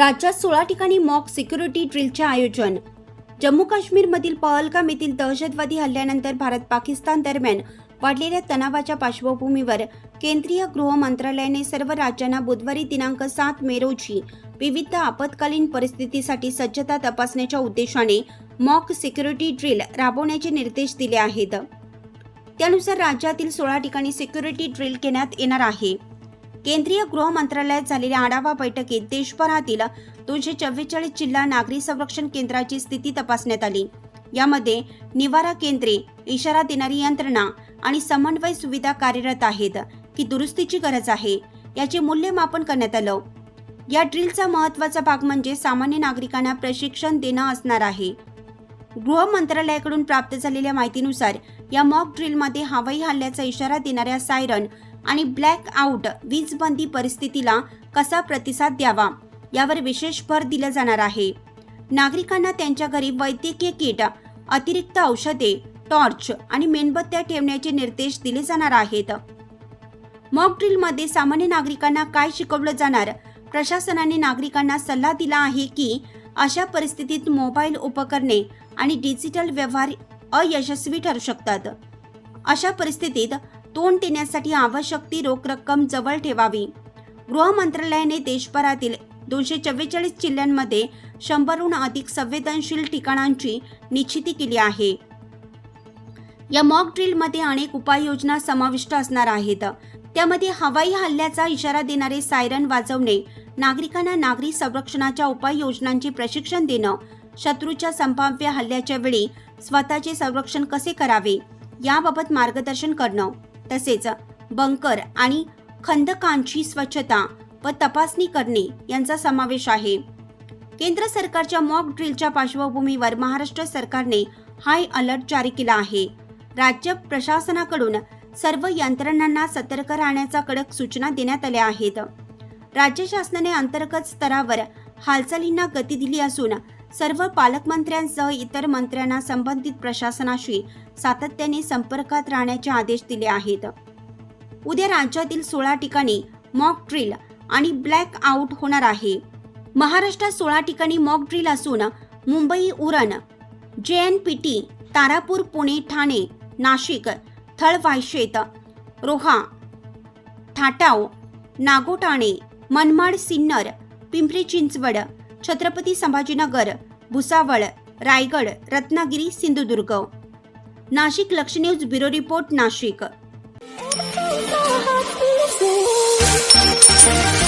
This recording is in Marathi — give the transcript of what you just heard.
राज्यात सोळा ठिकाणी मॉक सिक्युरिटी ड्रिलचे आयोजन. जम्मू काश्मीरमधील पहलगाम येथील दहशतवादी हल्ल्यानंतर भारत पाकिस्तान दरम्यान वाढलेल्या तणावाच्या पार्श्वभूमीवर केंद्रीय गृह मंत्रालयाने सर्व राज्यांना बुधवारी दिनांक सात मे रोजी विविध आपत्कालीन परिस्थितीसाठी सज्जता तपासण्याच्या उद्देशाने मॉक सिक्युरिटी ड्रिल राबवण्याचे निर्देश दिले आहेत. त्यानुसार राज्यातील सोळा ठिकाणी सिक्युरिटी ड्रिल घेण्यात येणार आहे. केंद्रीय गृह मंत्रालयात झालेल्या आढावा बैठकीत देशभरातील दोनशे चव्वेचाळीस जिल्हा नागरी संरक्षण केंद्राची स्थिती तपासण्यात आली. यामध्ये निवारा केंद्रे इशारा देणारी यंत्रणा आणि समन्वय सुविधा कार्यरत आहेत की दुरुस्तीची गरज आहे याचे मूल्यमापन करण्यात आलं. या ड्रिलचा महत्त्वाचा भाग म्हणजे सामान्य नागरिकांना प्रशिक्षण देणं असणार आहे. गृह मंत्रालयाकडून प्राप्त झालेल्या माहितीनुसार या मॉक ड्रिलमध्ये हवाई हल्ल्याचा इशारा देणाऱ्या सायरन आणि ब्लॅक आउट वीजबंदी परिस्थितीला कसा प्रतिसाद द्यावा यावर विशेष भर दिला जाणार आहे. नागरिकांना त्यांच्या घरी वैद्यकीय किट अतिरिक्त औषधे टॉर्च आणि मेणबत्त्या ठेवण्याचे निर्देश दिले जाणार आहेत. मॉक ड्रिलमध्ये सामान्य नागरिकांना काय शिकवलं जाणार? प्रशासनाने नागरिकांना सल्ला दिला आहे की अशा परिस्थितीत मोबाईल उपकरणे आणि डिजिटल व्यवहार अयशस्वी ठरू शकतात. अशा परिस्थितीत तोंड देण्यासाठी आवश्यक ती रोख रक्कम जवळ ठेवावी. गृह मंत्रालयाने देशभरातील दोनशे चव्वेचाळीस जिल्ह्यांमध्ये शंभरहून अधिक संवेदनशील ठिकाणांची निश्चिती केली आहे. या मॉक ड्रिलमध्ये अनेक उपाययोजना समाविष्ट असणार आहेत. त्यामध्ये हवाई हल्ल्याचा इशारा देणारे सायरन वाजवणे नागरिकांना नागरी संरक्षणाच्या उपाययोजनांचे प्रशिक्षण देणं शत्रूच्या संभाव्य हल्ल्याच्या वेळी स्वतःचे संरक्षण कसे करावे याबाबत मार्गदर्शन करणं. तसेच बंकर आणि खंदकांची स्वच्छता व तपासणी करणे यांचा समावेश आहे. केंद्र सरकारच्या मॉक ड्रिलच्या पार्श्वभूमीवर महाराष्ट्र सरकारने हाय अलर्ट जारी केला आहे. राज्य प्रशासनाकडून सर्व यंत्रणांना सतर्क राहण्याचा कडक सूचना देण्यात आल्या आहेत. राज्य शासनाने अंतर्गत स्तरावर हालचालींना गती दिली असून सर्व पालकमंत्र्यांसह इतर मंत्र्यांना संबंधित प्रशासनाशी सातत्याने संपर्कात राहण्याचे आदेश दिले आहेत. उद्या राज्यातील सोळा ठिकाणी मॉक ड्रिल आणि ब्लॅक आउट होणार आहे. महाराष्ट्रात सोळा ठिकाणी मॉक ड्रिल असून Mumbai Uran J N P T Tarapur Pune Thane Nashik Thalvaishet Roha Thatav Nagothane Manmad Sinnar Pimpri Chinchwad Chhatrapati Sambhajinagar Bhusawal Raigad Ratnagiri Sindhudurg Nashik Laksh news bureau report Nashik Thank you.